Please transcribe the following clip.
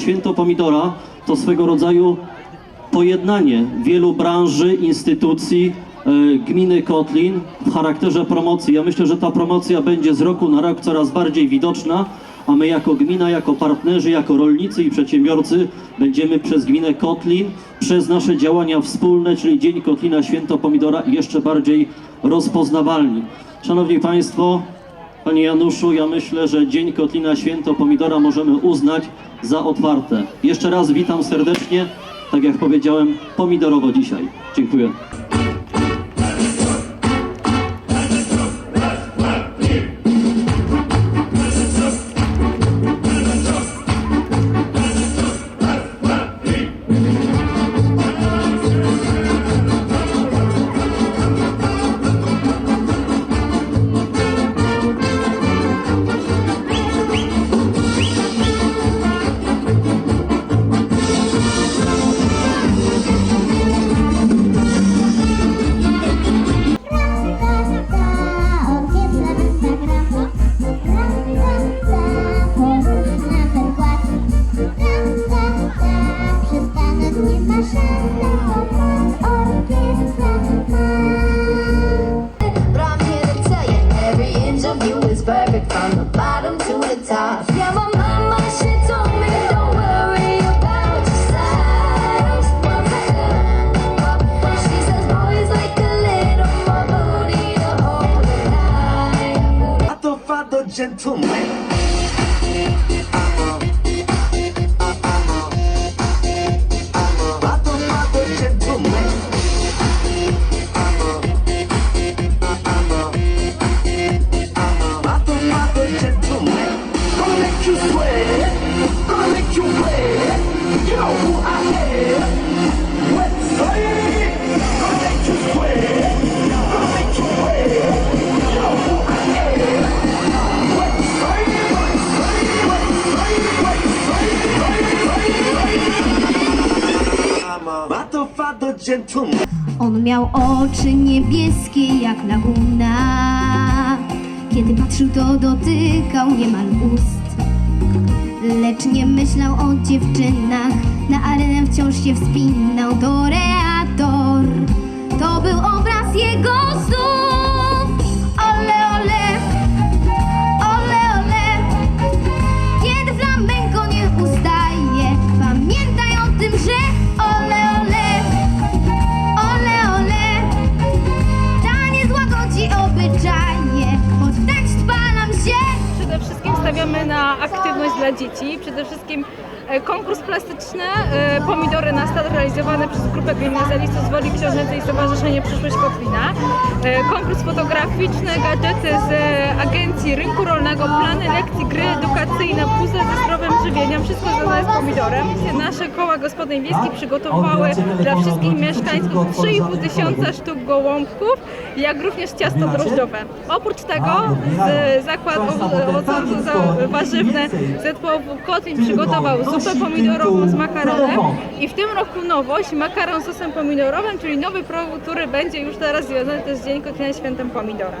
Święto Pomidora to swego rodzaju pojednanie wielu branży, instytucji e, gminy Kotlin w charakterze promocji. Ja myślę, że ta promocja będzie z roku na rok coraz bardziej widoczna, a my jako gmina, jako partnerzy, jako rolnicy i przedsiębiorcy będziemy przez gminę Kotlin, przez nasze działania wspólne, czyli Dzień Kotlina, Święto Pomidora jeszcze bardziej rozpoznawalni. Szanowni Państwo, Panie Januszu, ja myślę, że Dzień Kotlina Święto Pomidora możemy uznać za otwarte. Jeszcze raz witam serdecznie, tak jak powiedziałem, pomidorowo dzisiaj. Dziękuję. 蹭 side. Wet side. I'm a father, father, gentleman. On miał oczy niebieskie jak laguna. Kiedy patrzył, to dotykał niemal ust. Lecz nie myślał o dziewczynach, na arenę wciąż się wspinał. Toreador, to był obraz jego snów. Wszystkim stawiamy na aktywność dla dzieci. Przede wszystkim e, konkurs plastyczny, e, pomidory na start realizowany przez grupę gimnazjalistów z Woli Książęcej i Stowarzyszenie Przyszłość Kotlina. E, Konkurs fotograficzny, gadżety z agencji rynku rolnego, plany lekcji, gry edukacyjne, puzzle ze zdrowym żywieniem, wszystko związane z pomidorem. Nasze koła gospodyń wiejskich przygotowały dla wszystkich mieszkańców 3,5 tysiąca sztuk gołąbków, jak również ciasto drożdżowe. Oprócz tego zakład owocowo-warzywny zespołu Kotlin przygotował zupę pomidorową z makaronem i w tym roku nowość, makaron z sosem pomidorowym, czyli nowy produkt, który będzie już teraz związany też z Dzień Kotlina Świętem Pomidora.